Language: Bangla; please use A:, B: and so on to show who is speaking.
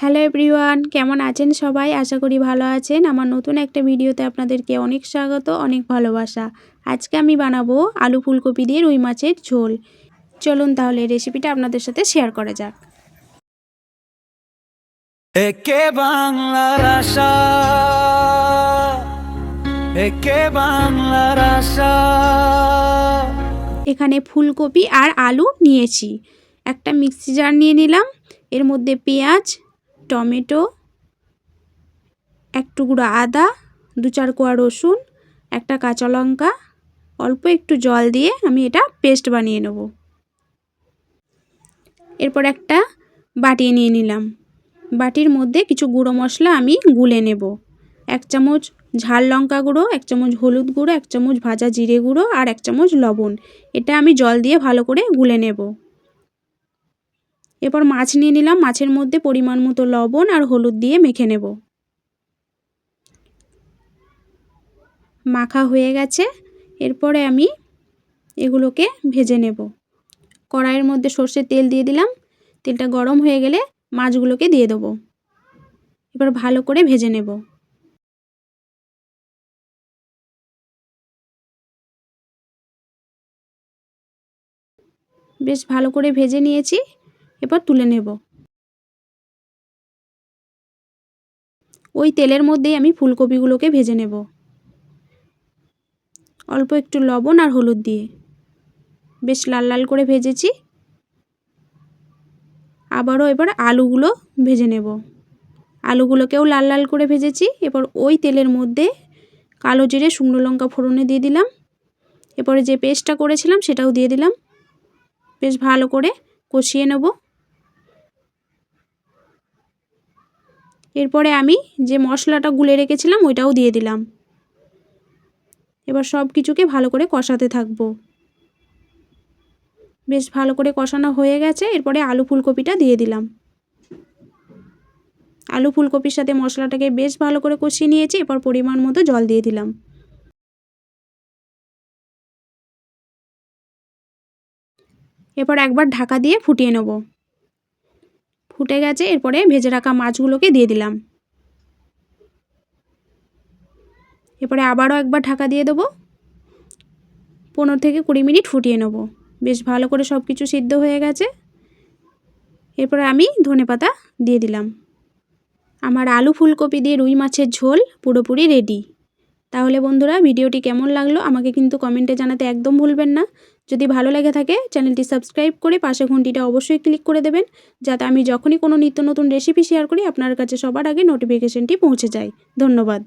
A: হ্যালো এভরিওয়ান কেমন আছেন সবাই? আশা করি ভালো আছেন। আমার নতুন একটা ভিডিওতে আপনাদেরকে অনেক স্বাগত অনেক ভালোবাসা। আজকে আমি বানাবো আলু ফুলকপি দিয়ে রুই মাছের ঝোল। চলুন তাহলে রেসিপিটা আপনাদের সাথে শেয়ার করা যাক।
B: একে বাংলার আশা একে বাংলার আশা।
A: এখানে ফুলকপি আর আলু নিয়েছি। একটা মিক্সি জার নিয়ে নিলাম। এর মধ্যে পেঁয়াজ টমেটো, এক টুকরো আদা, দু চার কোয়া রসুন, একটা কাঁচা লঙ্কা, অল্প একটু জল দিয়ে আমি এটা পেস্ট বানিয়ে নেব। এরপর একটা বাটি নিয়ে নিলাম। বাটির মধ্যে কিছু গুঁড়ো মশলা আমি গুলে নেব। এক চামচ ঝাল লঙ্কা গুঁড়ো, এক চামচ হলুদ গুঁড়ো, এক চামচ ভাজা জিরে গুঁড়ো আর এক চামচ লবণ। এটা আমি জল দিয়ে ভালো করে গুলে নেব। এরপর মাছ নিয়ে নিলাম, মাছের মধ্যে পরিমাণ মতো লবণ আর হলুদ দিয়ে মেখে নেব। মাখা হয়ে গেছে, এরপরে আমি এগুলোকে ভেজে নেব। কড়াইয়ের মধ্যে সর্ষের তেল দিয়ে দিলাম, তেলটা গরম হয়ে গেলে মাছগুলোকে দিয়ে দেবো। এবার ভালো করে ভেজে নেব। বেশ ভালো করে ভেজে নিয়েছি এবার তুলে নেব। ওই তেলের মধ্যেই আমি ফুলকপিগুলোকে ভেজে নেব। অল্প একটু লবণ আর হলুদ দিয়ে। বেশ লাল লাল করে ভেজেছি। আবারও এবার আলুগুলো ভেজে নেব। আলুগুলোকেও লাল লাল করে ভেজেছি। এবার ওই তেলের মধ্যে কালো জিরে, শুকনো লঙ্কা ফোড়নে দিয়ে দিলাম। এরপরে যে পেস্টটা করেছিলাম সেটাও দিয়ে দিলাম। বেশ ভালো করে কষিয়ে নেব। এরপরে আমি যে মশলাটা গুলে রেখেছিলাম, ওইটাও দিয়ে দিলাম। এবার সব কিছুকে ভালো করে কষাতে থাকব। বেশ ভালো করে কষানো হয়ে গেছে, এরপরে আলু ফুলকপিটা দিয়ে দিলাম। আলু ফুলকপির সাথে মশলাটাকে বেশ ভালো করে কষিয়ে নিয়েছি, এরপর পরিমাণ মতো জল দিয়ে দিলাম। এরপর একবার ঢাকা দিয়ে ফুটিয়ে নেব। ফুটে গেছে, এরপরে ভেজে রাখা মাছগুলোকে দিয়ে দিলাম। এরপরে আবারও একবার ঢাকা দিয়ে দেবো। পনেরো থেকে কুড়ি মিনিট ফুটিয়ে নেব। বেশ ভালো করে সব কিছু সিদ্ধ হয়ে গেছে। এরপরে আমি ধনে পাতা দিয়ে দিলাম। আমার আলু ফুলকপি দিয়ে রুই মাছের ঝোল পুরোপুরি রেডি। তাহলে বন্ধুরা ভিডিওটি কেমন লাগল আমাকে কিন্তু কমেন্টে জানাতে একদম ভুলবেন না। যদি ভালো লেগে থাকে চ্যানেলটি সাবস্ক্রাইব করে পাশে ঘন্টিটা অবশ্যই ক্লিক করে দেবেন, যাতে আমি যখনই কোনো নিত্য নতুন রেসিপি শেয়ার করি আপনার কাছে সবার আগে নোটিফিকেশনটি পৌঁছে যায়। ধন্যবাদ।